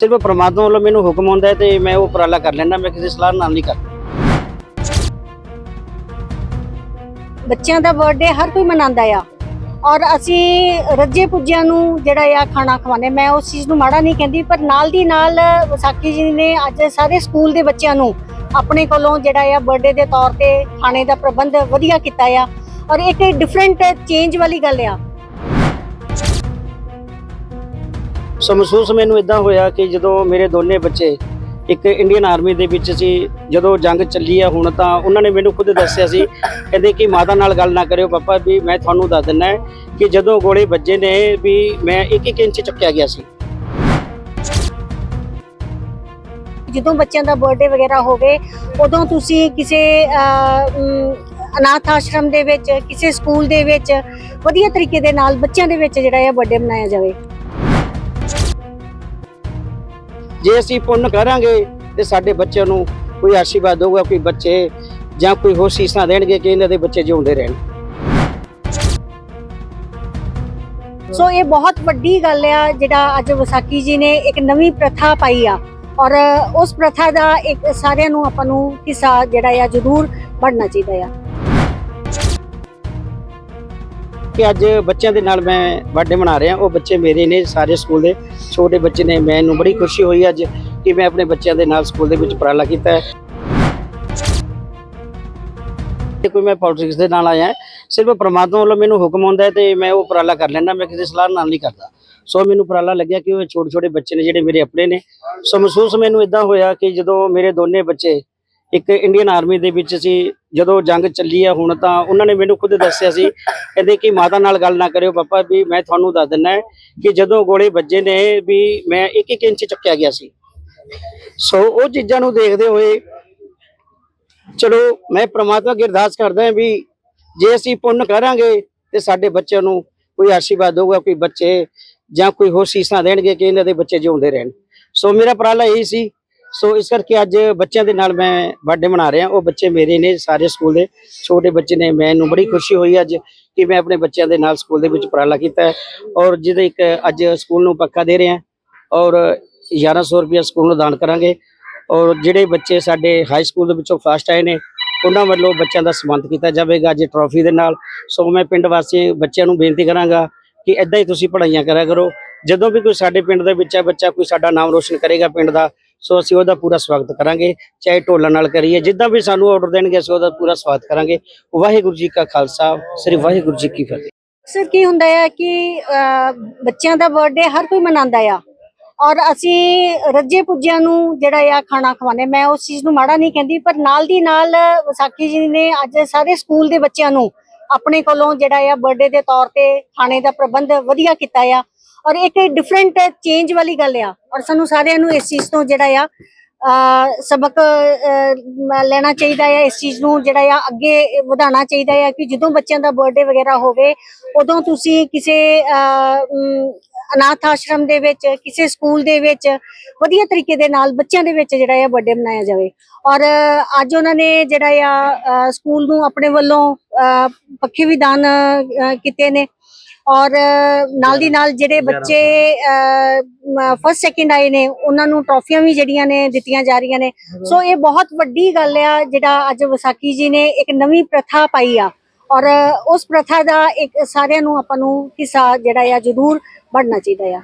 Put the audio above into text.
ਸਿਰਫ ਪ੍ਰਮਾਤਮਾ ਵੱਲੋਂ ਮੈਨੂੰ ਹੁਕਮ ਹੁੰਦਾ ਤੇ ਮੈਂ ਉਹ ਉਪਰਾਲਾ ਕਰ ਲੈਂਦਾ, ਮੈਂ ਕਿਸੇ ਸਲਾਹ ਨਾਲ ਨਹੀਂ ਕਰਦਾ। ਬੱਚਿਆਂ ਦਾ ਬਰਥਡੇ ਹਰ ਕੋਈ ਮਨਾਉਂਦਾ ਆ। ਔਰ ਅਸੀਂ ਰੱਜੇ ਪੁੱਜਿਆਂ ਨੂੰ ਜਿਹੜਾ ਆ ਖਾਣਾ ਖਵਾਉਂਦੇ ਮੈਂ ਉਸ ਚੀਜ਼ ਨੂੰ ਮਾੜਾ ਨਹੀਂ ਕਹਿੰਦੀ, ਪਰ ਨਾਲ ਦੀ ਨਾਲ ਵਿਸਾਖੀ ਜੀ ਨੇ ਅੱਜ ਸਾਰੇ ਸਕੂਲ ਦੇ ਬੱਚਿਆਂ ਨੂੰ ਆਪਣੇ ਕੋਲੋਂ ਜਿਹੜਾ ਆ ਬਰਥਡੇ ਦੇ ਤੌਰ ਤੇ ਖਾਣੇ ਦਾ ਪ੍ਰਬੰਧ ਵਧੀਆ ਕੀਤਾ ਆ। ਔਰ ਇੱਕ ਡਿਫਰੈਂਟ ਚੇਂਜ ਵਾਲੀ ਗੱਲ ਆ। ਸੋ ਮਹਿਸੂਸ ਮੈਨੂੰ ਇਦਾਂ ਹੋਇਆ ਕਿ ਜਦੋਂ ਮੇਰੇ ਦੋਨੇ ਬੱਚੇ ਇੱਕ ਇੰਡੀਅਨ ਆਰਮੀ ਦੇ ਵਿੱਚ ਸੀ, ਜਦੋਂ ਜੰਗ ਚੱਲੀ ਆ ਹੁਣ ਤਾਂ ਉਹਨਾਂ ਨੇ ਮੈਨੂੰ ਖੁਦ ਦੱਸਿਆ ਸੀ, ਕਹਿੰਦੇ ਕਿ ਮਾਤਾ ਨਾਲ ਗੱਲ ਨਾ ਕਰਿਓ ਪਾਪਾ ਵੀ ਮੈਂ ਤੁਹਾਨੂੰ ਦੱਸ ਦਿੰਦਾ ਕਿ ਜਦੋਂ ਗੋਲੇ ਵੱਜੇ ਨੇ ਵੀ ਮੈਂ ਇੱਕ ਇੱਕ ਇੰਚ ਚੱਕਿਆ ਗਿਆ ਸੀ। ਜਦੋਂ ਬੱਚਿਆਂ ਦਾ ਬਰਥਡੇ ਵਗੈਰਾ ਹੋਵੇ ਉਦੋਂ ਤੁਸੀਂ ਕਿਸੇ ਅਨਾਥ ਆਸ਼ਰਮ ਦੇ ਵਿੱਚ, ਕਿਸੇ ਸਕੂਲ ਦੇ ਵਿੱਚ ਵਧੀਆ ਤਰੀਕੇ ਦੇ ਨਾਲ ਬੱਚਿਆਂ ਦੇ ਵਿੱਚ ਜਿਹੜਾ ਹੈ ਬਰਥਡੇ ਮਨਾਇਆ ਜਾਵੇ। ਜੇ ਅਸੀਂ ਪੁੰਨ ਕਰਾਂਗੇ ਤੇ ਸਾਡੇ ਬੱਚਿਆਂ ਨੂੰ ਕੋਈ ਆਸ਼ੀਰਵਾਦ ਦੇਊਗਾ, ਕੋਈ ਬੱਚੇ ਜਾਂ ਕੋਈ ਹੋਰ ਸੀਸਾਂ ਦੇਣਗੇ ਕਿ ਇਹਨਾਂ ਦੇ ਬੱਚੇ ਜਿਉਂਦੇ ਰਹਿਣ। ਸੋ ਇਹ ਬਹੁਤ ਵੱਡੀ ਗੱਲ ਆ, ਜਿਹੜਾ ਅੱਜ ਵਿਸਾਖੀ ਜੀ ਨੇ ਇੱਕ ਨਵੀਂ ਪ੍ਰਥਾ ਪਾਈ ਆ। ਔਰ ਉਸ ਪ੍ਰਥਾ ਦਾ ਇੱਕ ਸਾਰਿਆਂ ਨੂੰ ਆਪਾਂ ਨੂੰ ਹਿੱਸਾ ਜਿਹੜਾ ਆ ਜ਼ਰੂਰ ਬਣਨਾ ਚਾਹੀਦਾ ਆ। ਕਿ ਅੱਜ ਬੱਚਿਆਂ ਦੇ ਨਾਲ ਮੈਂ ਬਰਥਡੇ ਮਨਾ ਰਿਹਾ। ਉਹ ਬੱਚੇ ਮੇਰੇ ਨੇ ਸਾਰੇ ਸਕੂਲ ਦੇ ਛੋਟੇ ਬੱਚੇ ਨੇ। ਮੈਨੂੰ ਬੜੀ ਖੁਸ਼ੀ ਹੋਈ ਅੱਜ ਕਿ ਮੈਂ ਆਪਣੇ ਬੱਚਿਆਂ ਦੇ ਨਾਲ ਸਕੂਲ ਦੇ ਵਿੱਚ ਉਪਰਾਲਾ ਕੀਤਾ ਹੈ। ਤੇ ਕੋਈ ਮੈਂ ਪੋਲਿਟਿਕਸ ਦੇ ਨਾਲ ਆਇਆ। ਸਿਰਫ ਪ੍ਰਮਾਤਮਾ ਵੱਲੋਂ ਮੈਨੂੰ ਹੁਕਮ ਹੁੰਦਾ ਹੈ ਤੇ ਮੈਂ ਉਹ ਉਪਰਾਲਾ ਕਰ ਲੈਂਦਾ। ਮੈਂ ਕਿਸੇ ਸਲਾਹ ਨਾਲ ਨਹੀਂ ਕਰਦਾ। ਸੋ ਮੈਨੂੰ ਉਪਰਾਲਾ ਲੱਗਿਆ ਕਿ ਉਹ ਛੋਟੇ ਛੋਟੇ ਬੱਚੇ ਨੇ ਜਿਹੜੇ ਮੇਰੇ ਆਪਣੇ ਨੇ। ਸੋ ਮਹਿਸੂਸ ਮੈਨੂੰ ਇਦਾਂ ਹੋਇਆ ਕਿ ਜਦੋਂ ਮੇਰੇ ਦੋਨੇ ਬੱਚੇ ਇੱਕ ਇੰਡੀਅਨ ਆਰਮੀ ਦੇ ਵਿੱਚ ਸੀ, ਜਦੋਂ ਜੰਗ ਚੱਲੀ ਆ ਹੁਣ ਤਾਂ ਉਹਨਾਂ ਨੇ ਮੈਨੂੰ ਖੁਦ ਦੱਸਿਆ ਸੀ, ਕਹਿੰਦੇ ਕਿ ਮਾਤਾ ਨਾਲ ਗੱਲ ਨਾ ਕਰਿਓ ਪਾਪਾ ਵੀ ਮੈਂ ਤੁਹਾਨੂੰ ਦੱਸ ਦਿੰਦਾ ਕਿ ਜਦੋਂ ਗੋਲੇ ਵੱਜੇ ਨੇ ਵੀ ਮੈਂ ਇੱਕ ਇੱਕ ਇੰਚ ਚੱਕਿਆ ਗਿਆ ਸੀ। ਸੋ ਉਹ ਚੀਜ਼ਾਂ ਨੂੰ ਦੇਖਦੇ ਹੋਏ ਚਲੋ ਮੈਂ ਪ੍ਰਮਾਤਮਾ ਅੱਗੇ ਅਰਦਾਸ ਕਰਦਾ ਹਾਂ ਵੀ ਜੇ ਅਸੀਂ ਪੁੰਨ ਕਰਾਂਗੇ ਤੇ ਸਾਡੇ ਬੱਚਿਆਂ ਨੂੰ ਕੋਈ ਆਸ਼ੀਰਵਾਦ ਹੋਊਗਾ ਕੋਈ ਬੱਚੇ ਜਾਂ ਕੋਈ ਹੋਰ ਸੀਸਾਂ ਦੇਣਗੇ ਕਿ ਇਹਨਾਂ ਦੇ ਬੱਚੇ ਜਿਉਂਦੇ ਰਹਿਣ। ਸੋ ਮੇਰਾ ਉਪਰਾਲਾ ਇਹੀ ਸੀ ਸੋ ਇਸ ਕਰਕੇ ਅੱਜ ਬੱਚਿਆਂ ਦੇ ਨਾਲ ਮੈਂ ਬਰਥਡੇ ਮਨਾ ਰਿਹਾ। ਉਹ ਬੱਚੇ ਮੇਰੇ ਨੇ ਸਾਰੇ ਸਕੂਲ ਦੇ ਛੋਟੇ ਬੱਚੇ ਨੇ। ਮੈਨੂੰ ਬੜੀ ਖੁਸ਼ੀ ਹੋਈ ਅੱਜ ਕਿ ਮੈਂ ਆਪਣੇ ਬੱਚਿਆਂ ਦੇ ਨਾਲ ਸਕੂਲ ਦੇ ਵਿੱਚ ਉਪਰਾਲਾ ਕੀਤਾ ਹੈ। ਔਰ ਜਿਹਦੇ ਇੱਕ ਅੱਜ ਸਕੂਲ ਨੂੰ ਪੱਕਾ ਦੇ ਰਹੇ ਹਾਂ। ਔਰ 1100 ਰੁਪਏ ਸਕੂਲ ਨੂੰ ਦਾਨ ਕਰਾਂਗੇ। ਔਰ ਜਿਹੜੇ ਬੱਚੇ ਸਾਡੇ ਹਾਈ ਸਕੂਲ ਦੇ ਵਿੱਚੋਂ ਫਸਟ ਆਏ ਨੇ, ਉਹਨਾਂ ਵੱਲੋਂ ਬੱਚਿਆਂ ਦਾ ਸਨਮਾਨਿਤ ਕੀਤਾ ਜਾਵੇਗਾ ਅੱਜ ਟਰੋਫੀ ਦੇ ਨਾਲ। ਸੋ ਮੈਂ ਪਿੰਡ ਵਾਸੀ ਬੱਚਿਆਂ ਨੂੰ ਬੇਨਤੀ ਕਰਾਂਗਾ ਕਿ ਇਦਾਂ ਹੀ ਤੁਸੀਂ ਪੜ੍ਹਾਈਆਂ ਕਰਿਆ ਕਰੋ। ਜਦੋਂ ਵੀ ਕੋਈ ਸਾਡੇ ਪਿੰਡ ਦੇ ਵਿੱਚ ਹੈ ਬੱਚਾ ਕੋਈ ਸਾਡਾ ਨਾਮ ਰੋਸ਼ਨ ਕਰੇਗਾ ਪਿੰਡ ਦਾ ਸੋ ਅਸੀਂ ਉਹਦਾ ਪੂਰਾ ਸਵਾਗਤ ਕਰਾਂਗੇ, ਚਾਹੇ ਢੋਲਾਂ ਨਾਲ ਕਰੀਏ, ਜਿੱਦਾਂ ਵੀ ਸਾਨੂੰ ਆਰਡਰ ਦੇਣਗੇ, ਅਸੀਂ ਉਹਦਾ ਪੂਰਾ ਸਵਾਗਤ ਕਰਾਂਗੇ। ਵਾਹਿਗੁਰੂ ਜੀ ਕਾ ਖਾਲਸਾ, ਸ੍ਰੀ ਵਾਹਿਗੁਰੂ ਜੀ ਕੀ ਫਤਿਹ। ਸਰ ਕੀ ਹੁੰਦਾ ਹੈ ਕਿ ਬੱਚਿਆਂ ਦਾ ਬਰਥਡੇ ਹਰ ਕੋਈ ਮਨਾਉਂਦਾ ਆ। ਔਰ ਅਸੀਂ ਰੱਜੇ ਪੁੱਜਿਆਂ ਨੂੰ ਜਿਹੜਾ ਆ ਖਾਣਾ ਖਵਾਉਂਦੇ ਮੈਂ ਉਸ ਚੀਜ਼ ਨੂੰ ਮਾੜਾ ਨਹੀਂ ਕਹਿੰਦੀ, ਪਰ ਨਾਲ ਦੀ ਨਾਲ ਵਿਸਾਖੀ ਜੀ ਨੇ ਅੱਜ ਸਾਰੇ ਸਕੂਲ ਦੇ ਬੱਚਿਆਂ ਨੂੰ ਆਪਣੇ ਕੋਲੋਂ ਜਿਹੜਾ ਆ ਬਰਥਡੇ ਦੇ ਤੌਰ ਤੇ ਖਾਣੇ ਦਾ ਪ੍ਰਬੰਧ ਵਧੀਆ ਕੀਤਾ ਆ। ਔਰ ਇੱਕ ਡਿਫਰੈਂਟ ਚੇਂਜ ਵਾਲੀ ਗੱਲ ਆ। ਔਰ ਸਾਨੂੰ ਸਾਰਿਆਂ ਨੂੰ ਇਸ ਚੀਜ਼ ਤੋਂ ਜਿਹੜਾ ਆ ਸਬਕ ਲੈਣਾ ਚਾਹੀਦਾ ਹੈ ਇਸ ਚੀਜ਼ ਨੂੰ ਜਿਹੜਾ ਆ, ਅੱਗੇ ਵਧਾਉਣਾ ਚਾਹੀਦਾ ਹੈ ਕਿ ਜਦੋਂ ਬੱਚਿਆਂ ਦਾ ਬਰਥਡੇ ਵਗੈਰਾ ਹੋਵੇ, ਉਦੋਂ ਤੁਸੀਂ ਕਿਸੇ ਅਨਾਥ ਆਸ਼ਰਮ ਦੇ ਵਿੱਚ, ਕਿਸੇ ਸਕੂਲ ਦੇ ਵਿੱਚ ਵਧੀਆ ਤਰੀਕੇ ਦੇ ਨਾਲ ਬੱਚਿਆਂ ਦੇ ਵਿੱਚ ਜਿਹੜਾ ਆ ਬਰਥਡੇ ਮਨਾਇਆ ਜਾਵੇ। ਔਰ ਅੱਜ ਉਹਨਾਂ ਨੇ ਜਿਹੜਾ ਆ ਸਕੂਲ ਨੂੰ ਆਪਣੇ ਵੱਲੋਂ ਪੱਖੇ ਵੀ ਦਾਨ ਕੀਤੇ ਨੇ। ਔਰ ਨਾਲ ਦੀ ਨਾਲ ਜਿਹੜੇ ਬੱਚੇ ਫਸਟ ਸੈਕਿੰਡ ਆਏ ਨੇ ਉਹਨਾਂ ਨੂੰ ਟਰੋਫੀਆਂ ਵੀ ਜਿਹੜੀਆਂ ਨੇ ਦਿੱਤੀਆਂ ਜਾ ਰਹੀਆਂ ਨੇ। ਸੋ ਇਹ ਬਹੁਤ ਵੱਡੀ ਗੱਲ ਆ ਜਿਹੜਾ ਅੱਜ ਵਿਸਾਖੀ ਜੀ ਨੇ ਇੱਕ ਨਵੀਂ ਪ੍ਰਥਾ ਪਾਈ ਆ। ਔਰ ਉਸ ਪ੍ਰਥਾ ਦਾ ਇੱਕ ਸਾਰਿਆਂ ਨੂੰ ਆਪਾਂ ਨੂੰ ਹਿੱਸਾ ਜਿਹੜਾ ਆ ਜ਼ਰੂਰ ਬਣਨਾ ਚਾਹੀਦਾ ਆ।